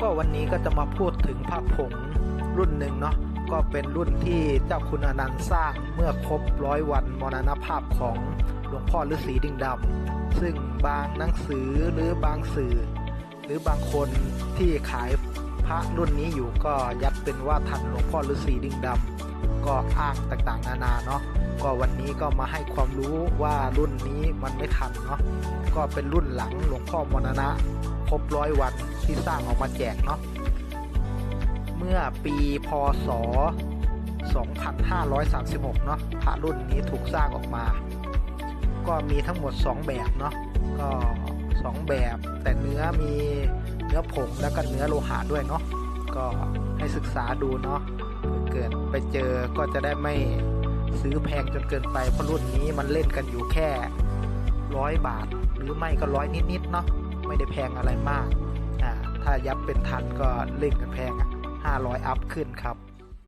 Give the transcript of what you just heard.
ก็วันนี้ก็จะมาพูดถึงพระผงรุ่นหนึ่งเนาะก็เป็นรุ่นที่เจ้าคุณอนันต์สร้างเมื่อครบร้อยวันมรณภาพของหลวงพ่อฤาษีดิ่งดำซึ่งบางหนังสือหรือบางสื่อ หรือบางคนที่ขายพระรุ่นนี้อยู่ก็ยัดเป็นว่าทันหลวงพ่อฤาษีดิ่งดำก็อ้างต่างๆ นานาเนาะก็วันนี้ก็มาให้ความรู้ว่ารุ่นนี้มันไม่ทันเนาะก็เป็นรุ่นหลังหลวงพ่อมรณะครบร้อยวัน ที่สร้างออกมาแจกเนาะเมื่อปีพศ 2536 เนาะพระรุ่นนี้ถูกสร้างออกมา ก็มีทั้งหมด 2 แบบเนาะก็ 2 แบบ แต่เนื้อมีเนื้อผงแล้วก็เนื้อโลหะด้วยเนาะก็ให้ศึกษาดูเนาะเกิดไปเจอก็จะได้ไม่ซื้อแพงจนเกินไปเพราะรุ่นนี้มันเล่นกันอยู่แค่ร้อยบาท หรือไม่ก็ร้อยนิดๆเนาะไม่ได้แพงอะไรมาก อ่าถ้ายับเป็นทันก็เล่นกันแพงอะห้าร้อยอัพขึ้นครับ